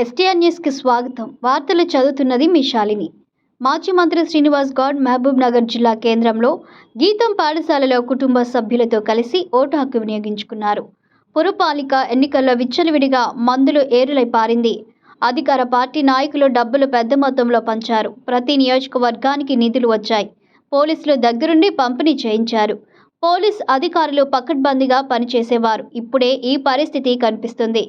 STR న్యూస్కి స్వాగతం. వార్తలు చదువుతున్నది మీ శాలిని. మాజీ మంత్రి శ్రీనివాస్ గౌడ్ మహబూబ్ నగర్ జిల్లా కేంద్రంలో గీతం పాఠశాలలో కుటుంబ సభ్యులతో కలిసి ఓటు హక్కు వినియోగించుకున్నారు. పురపాలిక ఎన్నికల్లో విచ్చలవిడిగా మందులు ఏరులై పారింది. అధికార పార్టీ నాయకులు డబ్బులు పెద్ద మొత్తంలో పంచారు. ప్రతి నియోజకవర్గానికి నిధులు వచ్చాయి. పోలీసులు దగ్గరుండి పంపిణీ చేయించారు. పోలీస్ అధికారులు పకడ్బందీగా పనిచేసేవారు. ఇప్పుడే ఈ పరిస్థితి కనిపిస్తుంది.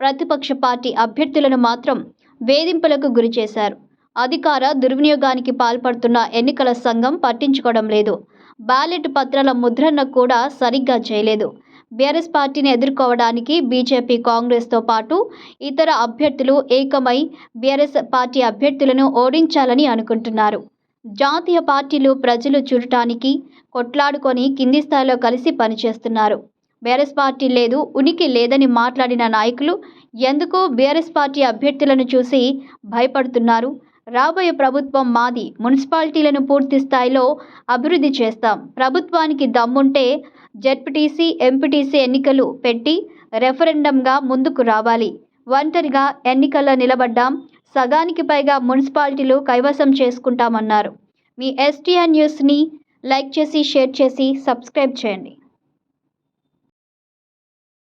ప్రతిపక్ష పార్టీ అభ్యర్థులను మాత్రం వేధింపులకు గురి చేశారు. అధికార దుర్వినియోగానికి పాల్పడుతున్న ఎన్నికల సంఘం పట్టించుకోవడం లేదు. బ్యాలెట్ పత్రాల ముద్రణ కూడా సరిగ్గా చేయలేదు. బీఆర్ఎస్ పార్టీని ఎదుర్కోవడానికి బీజేపీ కాంగ్రెస్తో పాటు ఇతర అభ్యర్థులు ఏకమై బీఆర్ఎస్ పార్టీ అభ్యర్థులను ఓడించాలని అనుకుంటున్నారు. జాతీయ పార్టీలు ప్రజలు చూడటానికి కొట్లాడుకొని కింది స్థాయిలో కలిసి పనిచేస్తున్నారు. బీఆర్ఎస్ పార్టీ లేదు ఉనికి లేదని మాట్లాడిన నాయకులు ఎందుకు బీఆర్ఎస్ పార్టీ అభ్యర్థులను చూసి భయపడుతున్నారు. రాబోయే ప్రభుత్వం మాది మున్సిపాలిటీలను పూర్తి స్థాయిలో అభివృద్ధి చేస్తాం. ప్రభుత్వానికి దమ్ముంటే జెడ్పీటీసీ ఎంపీటీసీ ఎన్నికలు పెట్టి రెఫరెండంగా ముందుకు రావాలి. ఒంటరిగా ఎన్నికల్లో నిలబడ్డాం సగానికి పైగా మున్సిపాలిటీలు కైవసం చేసుకుంటామన్నారు. మీ ఎస్టీఆర్ న్యూస్ని లైక్ చేసి షేర్ చేసి సబ్స్క్రైబ్ చేయండి.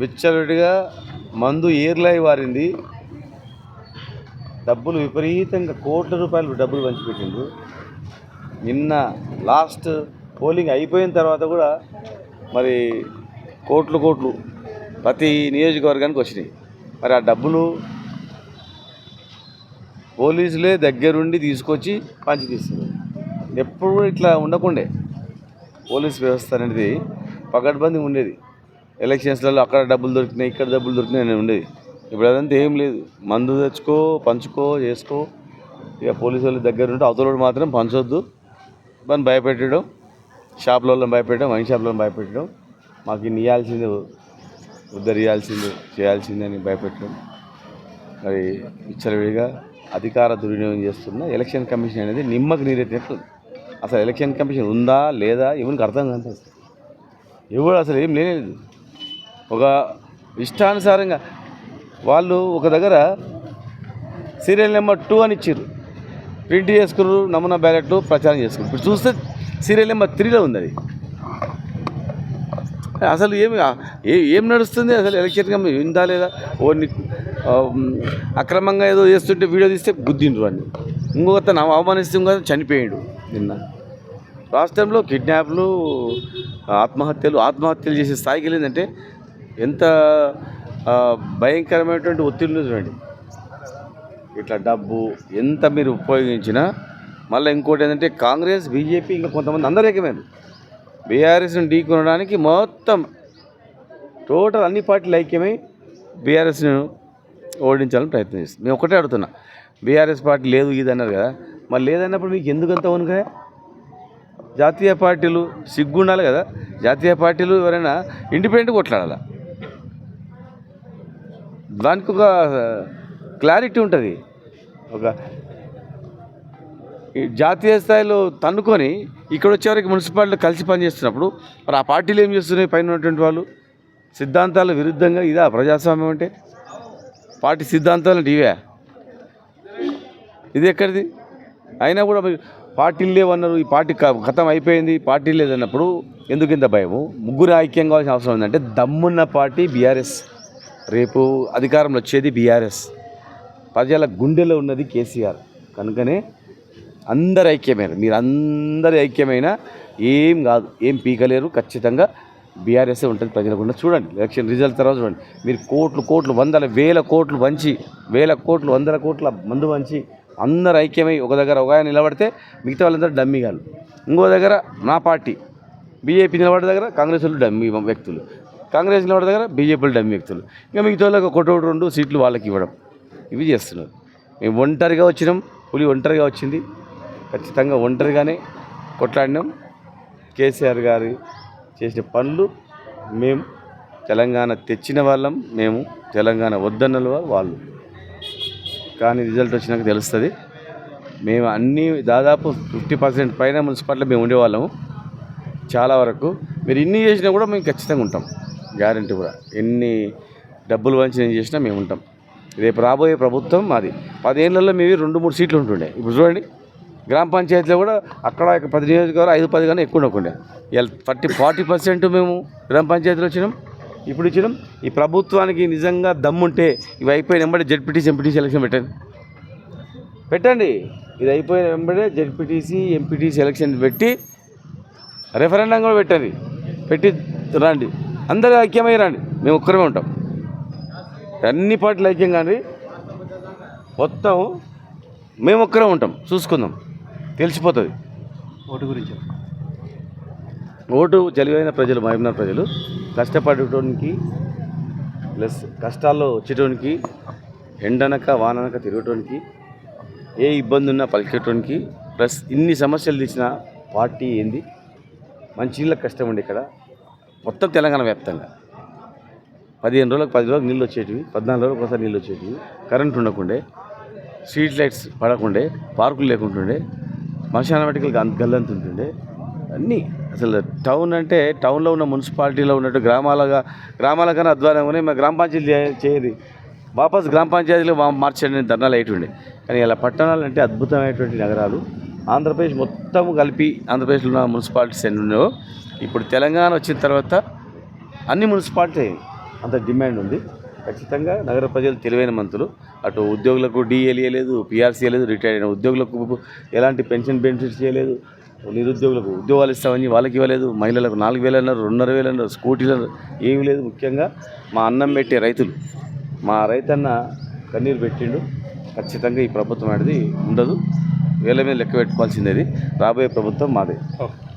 విచ్చలవిడిగా మందు ఏర్లై వారింది. డబ్బులు విపరీతంగా కోట్ల రూపాయలు డబ్బులు పంచిపెట్టిండ్రు నిన్న లాస్ట్ పోలింగ్ అయిపోయిన తర్వాత కూడా మరి కోట్లు కోట్లు ప్రతి నియోజకవర్గానికి వచ్చినాయి. మరి ఆ డబ్బులు పోలీసులే దగ్గరుండి తీసుకొచ్చి పంచి తీస్తున్నారు ఎప్పుడు ఇట్లా ఉండకుండే. పోలీస్ వ్యవస్థ అనేది పకడ్బందీ ఉండేది. ఎలక్షన్స్లలో అక్కడ డబ్బులు దొరికినాయి ఇక్కడ డబ్బులు దొరికినాయి అని ఉండేది. ఇప్పుడు అదంతా ఏం లేదు. మందు తెచ్చుకో పంచుకో చేసుకో. ఇక పోలీసు వాళ్ళ దగ్గర ఉంటే అవతల మాత్రం పంచొద్దు. మనం భయపెట్టడం షాప్లలో భయపెట్టడం వైన్ షాప్లో భయపెట్టడం మాకు ఇన్ని ఇవ్వాల్సింది ఉద్ధరియాల్సింది చేయాల్సిందే అని భయపెట్టడం. మరి విచ్చలవిడిగా అధికార దుర్వినియోగం చేస్తున్న ఎలక్షన్ కమిషన్ అనేది నిమ్మకు నీరెత్తినట్లు అసలు ఎలక్షన్ కమిషన్ ఉందా లేదా? ఎవరికి అర్థం కాదు ఎవరు అసలు ఏం లేదు. ఒక ఇష్టానుసారంగా వాళ్ళు ఒక దగ్గర సీరియల్ నెంబర్ టూ అని ఇచ్చారు ప్రింట్ చేసుకున్నారు నమూనా బ్యాలెట్లు ప్రచారం చేసుకున్నారు ఇప్పుడు చూస్తే సీరియల్ నెంబర్ త్రీలో ఉంది అది. అసలు ఏమి ఏ ఏం నడుస్తుంది? అసలు ఎలక్షన్గా విందా ఉందా లేదా ఓన్ని అక్రమంగా ఏదో చేస్తుంటే వీడియో తీస్తే గుద్దిండ్రు అని ఇంకొక అవమానిస్తే ఇంకో చనిపోయాడు నిన్న. రాష్ట్రంలో కిడ్నాప్లు ఆత్మహత్యలు ఆత్మహత్యలు చేసే స్థాయికి వెళ్ళిందంటే ఎంత భయంకరమైనటువంటి ఒత్తిడిలో చూడండి. ఇట్లా డబ్బు ఎంత మీరు ఉపయోగించినా మళ్ళీ ఇంకోటి ఏంటంటే కాంగ్రెస్ బీజేపీ ఇంకా కొంతమంది అందరూ ఏకమైనరు బీఆర్ఎస్ని ఢీ కొనడానికి మొత్తం టోటల్ అన్ని పార్టీలు ఐక్యమై బీఆర్ఎస్ను ఓడించాలని ప్రయత్నం చేస్తుంది. మేము ఒకటే అడుగుతున్నా బీఆర్ఎస్ పార్టీ లేదు ఇది అన్నారు కదా. మరి లేదన్నప్పుడు మీకు ఎందుకంత ఉనుగా జాతీయ పార్టీలు సిగ్గుండాలి కదా. జాతీయ పార్టీలు ఎవరైనా ఇండిపెండెంట్ కొట్లాడాలా? దానికి ఒక క్లారిటీ ఉంటుంది. ఒక ఈ జాతీయ స్థాయిలో తన్నుకొని ఇక్కడ వచ్చేవరకు మున్సిపాలిటీ కలిసి పనిచేస్తున్నప్పుడు మరి ఆ పార్టీలు ఏం చేస్తున్నాయి? పైన ఉన్నటువంటి వాళ్ళు సిద్ధాంతాల విరుద్ధంగా ఇదా ప్రజాస్వామ్యం అంటే? పార్టీ సిద్ధాంతాలు ఇవే. ఇది ఎక్కడిది? అయినా కూడా పార్టీలు లేవన్నారు ఈ పార్టీ క- అయిపోయింది పార్టీ లేదన్నప్పుడు ఎందుకు ఇంత భయము? ముగ్గురు ఐక్యం కావాల్సిన అవసరం ఉందంటే దమ్మున్న పార్టీ బీఆర్ఎస్. రేపు అధికారంలో వచ్చేది బీఆర్ఎస్. ప్రజల గుండెలో ఉన్నది కేసీఆర్. కనుకనే అందరు ఐక్యమైన మీరు అందరు ఐక్యమైన ఏం కాదు ఏం పీకలేరు. ఖచ్చితంగా బీఆర్ఎస్ఏ ఉంటుంది ప్రజల గుండె. చూడండి ఎలక్షన్ రిజల్ట్ తర్వాత చూడండి. మీరు కోట్లు కోట్లు వందల వేల కోట్లు వంచి వేల కోట్లు వందల కోట్ల మందు వంచి అందరు ఐక్యమై ఒక దగ్గర ఒక ఆయన నిలబడితే మిగతా వాళ్ళందరూ డమ్మిగాలు ఇంకో దగ్గర నా పార్టీ బీజేపీ నిలబడే దగ్గర కాంగ్రెస్ వాళ్ళు డమ్మి వ్యక్తులు. కాంగ్రెస్ వాడి దగ్గర బీజేపీలు డమ్మి వ్యక్తులు ఇంకా మిగతా వాళ్ళకి ఒకటి రెండు సీట్లు వాళ్ళకి ఇవ్వడం. ఇవి చేస్తున్నారు. మేము ఒంటరిగా వచ్చినాం. పులి ఒంటరిగా వచ్చింది. ఖచ్చితంగా ఒంటరిగానే కొట్లాడినాం. కేసీఆర్ గారి చేసిన పనులు మేము తెలంగాణ తెచ్చిన వాళ్ళం. మేము తెలంగాణ వద్దన్న వాళ్ళు వాళ్ళు. కానీ రిజల్ట్ వచ్చినాక తెలుస్తుంది. మేము అన్నీ దాదాపు ఫిఫ్టీ పర్సెంట్ పైన మున్సిపాలిటీ మేము ఉండేవాళ్ళము. చాలా వరకు మీరు ఇన్ని చేసినా కూడా మేము ఖచ్చితంగా ఉంటాం. గ్యారంటీ కూడా. ఎన్ని డబ్బులు వంచి నేను చేసినా మేము ఉంటాం. రేపు రాబోయే ప్రభుత్వం మాది. పదేళ్ళలో మేము రెండు మూడు సీట్లు ఉంటుండే. ఇప్పుడు చూడండి గ్రామ పంచాయతీలో కూడా అక్కడ పది నియోజకవర్గం ఐదు పది కానీ ఎక్కువ ఉండకుండే. ఇలా థర్టీ ఫార్టీ పర్సెంట్ మేము గ్రామ పంచాయతీలో వచ్చినాం ఇప్పుడు ఇచ్చినాం. ఈ ప్రభుత్వానికి నిజంగా దమ్ముంటే ఇవి అయిపోయిన వెంబడే జడ్పీటీసీ ఎంపీటీసీ ఎలక్షన్ పెట్టండి. పెట్టండి. ఇది అయిపోయిన వెంబడే జడ్పీటీసీ ఎంపీటీసీ ఎలక్షన్ పెట్టి రెఫరెండం కూడా పెట్టండి. పెట్టి రండి. అందరూ ఐక్యమై రండి. మేము ఒక్కరమే ఉంటాం. అన్ని పార్టీలు ఐక్యం కానీ మొత్తం మేము ఒక్కరే ఉంటాం. చూసుకుందాం. తెలిసిపోతుంది. ఓటు గురించి. ఓటు తెలివైన ప్రజలు మహబూబ్నగర్ ప్రజలు కష్టపడటానికి ప్లస్ కష్టాల్లో వచ్చేటోనికి ఎండనక వాననక తిరగటానికి ఏ ఇబ్బంది ఉన్నా పలికేటోనికి ప్లస్ ఇన్ని సమస్యలు తెచ్చిన పార్టీ ఏంది? మంచినీళ్ళ కష్టం ఉండి ఇక్కడ. మొత్తం తెలంగాణ వ్యాప్తంగా. పదిహేను రోజులకు పది రోజులకు నీళ్ళు వచ్చేటివి పద్నాలుగు రోజులకు ఒకసారి నీళ్ళు వచ్చేటివి. కరెంట్ ఉండకుండే స్ట్రీట్ లైట్స్ పడకుండే పార్కులు లేకుంటుండే మనుషాన వాటికలు గల్లంత ఉంటుండే. అన్నీ అసలు టౌన్ అంటే టౌన్లో ఉన్న మున్సిపాలిటీలో ఉన్నట్టు గ్రామాలుగా గ్రామాల కన్నా అధ్వానంగా మా గ్రామ పంచాయతీ చేయదు. వాపస్ గ్రామ పంచాయతీలో మార్చండి ధర్నాలు అయ్యేటుండే కానీ ఇలా పట్టణాలు అంటే అద్భుతమైనటువంటి నగరాలు. ఆంధ్రప్రదేశ్ మొత్తం కలిపి ఆంధ్రప్రదేశ్లో ఉన్న మున్సిపాలిటీస్ ఎన్ని ఉన్నాయో ఇప్పుడు తెలంగాణ వచ్చిన తర్వాత అన్ని మున్సిపాలిటీ అంత డిమాండ్ ఉంది. ఖచ్చితంగా నగర ప్రజలు తెలివైన మంత్రులు అటు ఉద్యోగులకు డిఏలు ఇవ్వలేదు పిఆర్సీ ఇవ్వలేదు రిటైర్ అయిన ఉద్యోగులకు ఎలాంటి పెన్షన్ బెనిఫిట్స్ చేయలేదు. నిరుద్యోగులకు ఉద్యోగాలు ఇస్తామని వాళ్ళకి ఇవ్వలేదు. మహిళలకు నాలుగు వేలు అన్నారు రెండున్నర వేలు అన్నారు స్కూటీలు అన్నారు ఏమీ లేదు. ముఖ్యంగా మా అన్నం పెట్టే రైతులు. మా రైతన్న కన్నీరు పెట్టిండు. ఖచ్చితంగా ఈ ప్రభుత్వం అనేది ఉండదు. వేల మీద లెక్క పెట్టుకోవాల్సిందేది. రాబోయే ప్రభుత్వం మాదే. ఓకే.